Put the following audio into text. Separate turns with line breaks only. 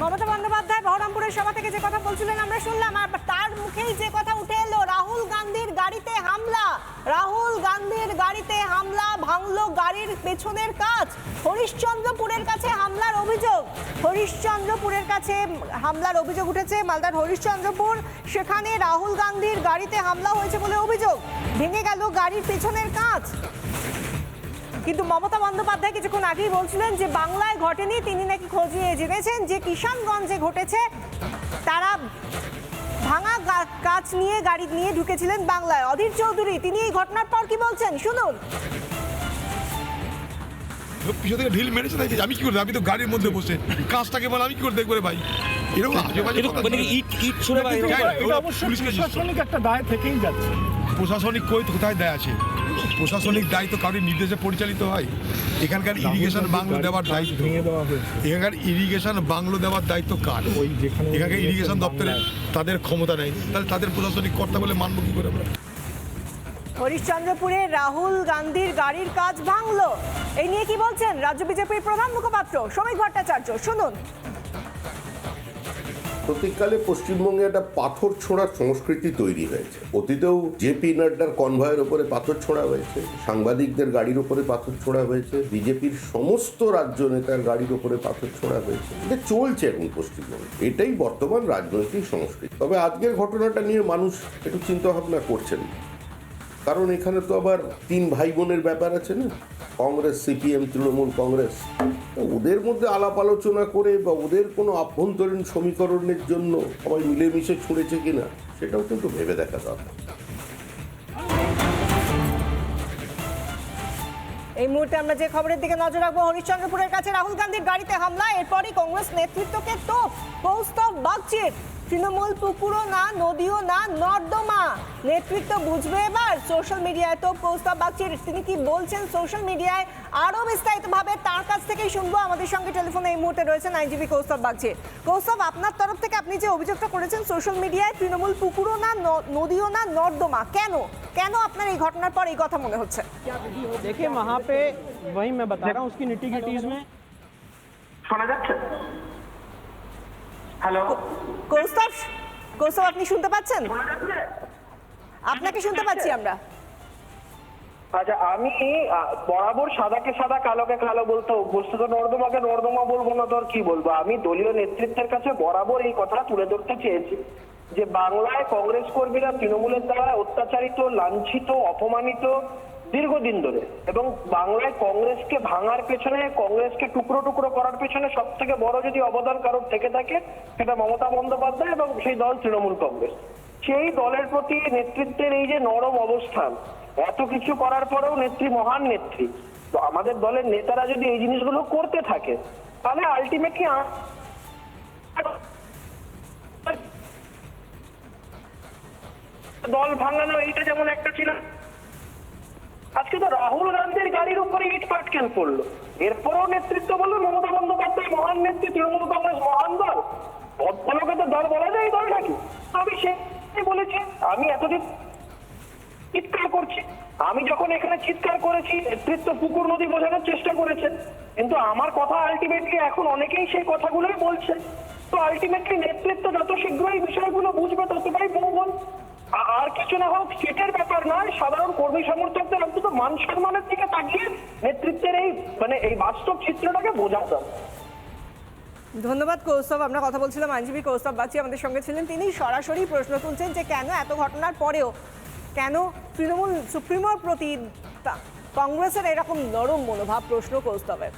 মমতা বন্দ্যোপাধ্যায় বহরমপুরের সভা থেকে যে কথা বলছিলেন, আমরা শুনলাম। আর তার মুখেই যে কথা উঠে এলো, রাহুল গান্ধীর গাড়িতে হামলা। রাহুল গান্ধীর গাড়িতে হামলা, ভাঙলো গাড়ির পেছনের কাজ। হরিশ্চন্দ্রপুরের কাছে হামলার অভিযোগ। হরিশ্চন্দ্রপুরের কাছে হামলার অভিযোগ উঠেছে মালদার হরিশ্চন্দ্রপুর। সেখানে রাহুল গান্ধীর গাড়িতে হামলা হয়েছে বলে অভিযোগ। ভেঙে গেল গাড়ির পেছনের কাজ। কিন্তু মমতা বন্দ্যোপাধ্যায় কিছুক্ষণ আগেই বলছিলেন যে বাংলায় ঘটেনি তিনি নাকি খোঁজ নিয়ে জেনেছেন যে কিষানগঞ্জে ঘটেছে। তারা ভাঙা কাজ নিয়ে গাড়ি নিয়ে ঢুকেছিলেন বাংলায়। অধীর চৌধুরী তিনি এই ঘটনার পর কি বলছেন? শুনুন।
পিছন থেকে ঢিল মেরেছে তাই আমি কি করে আমি তো গাড়ির মধ্যে বসে। কাজটাকে বলে আমি কি করে দেখব রে ভাই? এরকম
মানে
পুলিশকে
প্রশাসনিক একটা দায় থেকেই যাচ্ছে।
প্রশাসনিক কই কোথায় দেয় আছে? প্রশাসনিক দায়িত্ব কারোর নির্দেশে পরিচালিত হয়। এখানকার ইরিগেশন বাংলো দেওয়ার দায়িত্ব। এখানকার ইরিগেশন বাংলো দেওয়ার দায়িত্ব কার? এখানকার ইরিগেশন দপ্তরে তাদের ক্ষমতা নেই। তাহলে তাদের প্রশাসনিক কর্তা বলে মানব কি করে আমরা?
হরিশ্চন্দ্রপুরে রাহুল গান্ধীর গাড়ির কাজ ভাঙলো। এই নিয়ে কি বলছেন? রাজ্য বিজেপির প্রধান মুখপাত্র শ্রমিক ভট্টাচার্য। শুনুন।
প্রতীককালে পশ্চিমবঙ্গে একটা পাথর ছোঁড়ার সংস্কৃতি তৈরি হয়েছে। অতীতেও জেপি নাড্ডার কনভয়ের উপরে পাথর ছোঁড়া হয়েছে, সাংবাদিকদের গাড়ির ওপরে পাথর ছোঁড়া হয়েছে, বিজেপির সমস্ত রাজ্য নেতার গাড়ির ওপরে পাথর ছোঁড়া হয়েছে। এটা চলছে এখন পশ্চিমবঙ্গে। এটাই বর্তমান রাজনৈতিক সংস্কৃতি। তবে আজকের ঘটনাটা নিয়ে মানুষ একটু চিন্তা ভাবনা করছেন কারণ এখানে তো আবার তিন ভাই বোনের ব্যাপার আছে না? কংগ্রেস, সিপিএম, তৃণমূল কংগ্রেস। ওদের মধ্যে আলাপ আলোচনা করে বা ওদের কোনো আভ্যন্তরীণ সমীকরণের জন্য সবাই মিলেমিশে ছুঁড়েছে কিনা, সেটাও কিন্তু ভেবে দেখা দরকার।
এই মুহূর্তে আমরা যে খবরের দিকে নজর রাখব, হরিশ্চন্দ্রপুরের কাছে রাহুল গান্ধীর গাড়িতে হামলা, এরপরই কংগ্রেস নেতৃত্বকে তোপ কৌস্তব বাগচির। তৃণমূল পুকুরও না, নদীও না, নর্দমা নেতৃত্ব বুঝবে এবার সোশ্যাল মিডিয়ায় তো কৌস্তব বাগচির তিনি কি বলছেন সোশ্যাল মিডিয়ায় আরো বিস্তারিতভাবে তার কাছ থেকেই শুনবো আমাদের সঙ্গে টেলিফোনে এই মুহূর্তে রয়েছেন আইনজীবী কৌস্তব বাগচির কৌস্তব আপনার তরফ থেকে আপনি যে অভিযোগটা করেছেন সোশ্যাল মিডিয়ায় তৃণমূল পুকুরও না ন- নদীও না নর্দমা কেন কেন আপনার এই ঘটনার পর এই কথা মনে হচ্ছে
देखिए वहाँ पे वही मैं बता रहा हूँ उसकी निटी गिटीज में
শোনা যাচ্ছে হ্যালো
কৌস্তব কৌস্তব আপনি শুনতে পাচ্ছেন
শোনা যাচ্ছে
আপনাকে শুনতে পাচ্ছি আমরা।
আচ্ছা আমি বরাবর সাদাকে সাদা, কালোকে কালো বলতে অভ্যস্ত। তো নর্দমাকে নর্দমা বলব না তো আর কি বলব? আমি দলীয় নেতৃত্বের কাছে বরাবর এই কথাটা তুলে ধরতে চেয়েছি যে বাংলায় কংগ্রেস কর্মীরা তৃণমূলের দ্বারা অত্যাচারিত, লাঞ্ছিত, অপমানিত দীর্ঘদিন ধরে এবং বাংলায় কংগ্রেসকে ভাঙার পেছনে, কংগ্রেসকে টুকরো টুকরো করার পেছনে সব থেকে বড় যদি অবদান কারোর থেকে থাকে, সেটা মমতা বন্দ্যোপাধ্যায় এবং সেই দল তৃণমূল কংগ্রেস। সেই দলের প্রতি নেতৃত্বের এই যে নরম অবস্থান, এত কিছু করার পরেও নেত্রী মহান নেত্রী। তো আমাদের দলের নেতারা যদি এই জিনিসগুলো করতে থাকে, তাহলে আলটিমেটলি দল ভাঙানো এইটা যেমন একটা ছিল। আজকে তো রাহুল গান্ধীর গাড়ির উপরে ইট পাটকেল পড়ল। এরপরেও নেতৃত্ব বলল মমতা বন্দ্যোপাধ্যায় মহান নেত্রী, তৃণমূল কংগ্রেস মহান দল। ভদ্রলোকে তো দল বলা যায় দল নাকি আমি সে বলেছি আমি এতদিন চিৎকার করছি। আমি যখন এখানে চিৎকার করেছি, নেতৃত্ব পুকুর নদী বোঝানোর চেষ্টা করেছে কিন্তু আমার কথা আলটিমেটলি এখন অনেকেই সেই কথাগুলোই বলছে। তো আলটিমেটলি নেতৃত্ব যত শীঘ্রই বিষয়গুলো বুঝবে, ততটাই মঙ্গল। আর কিছু না হোক, সিটের ব্যাপার নয়, সাধারণ কর্মী সমর্থকদের অন্তত মান সম্মানের দিকে তাকিয়ে নেতৃত্বের এই মানে এই বাস্তব চিত্রটাকে বোঝাতে হবে
ধন্যবাদ কৌস্তব, আমরা কথা বলছিলাম আইনজীবী কৌস্তব বাগচি আমাদের সঙ্গে ছিলেন। তিনি সরাসরি প্রশ্ন তুলছেন যে কেন এত ঘটনার পরেও, কেন তৃণমূল, সুপ্রিমোর প্রতি কংগ্রেসের এরকম নরম মনোভাব? প্রশ্ন কৌস্তবের।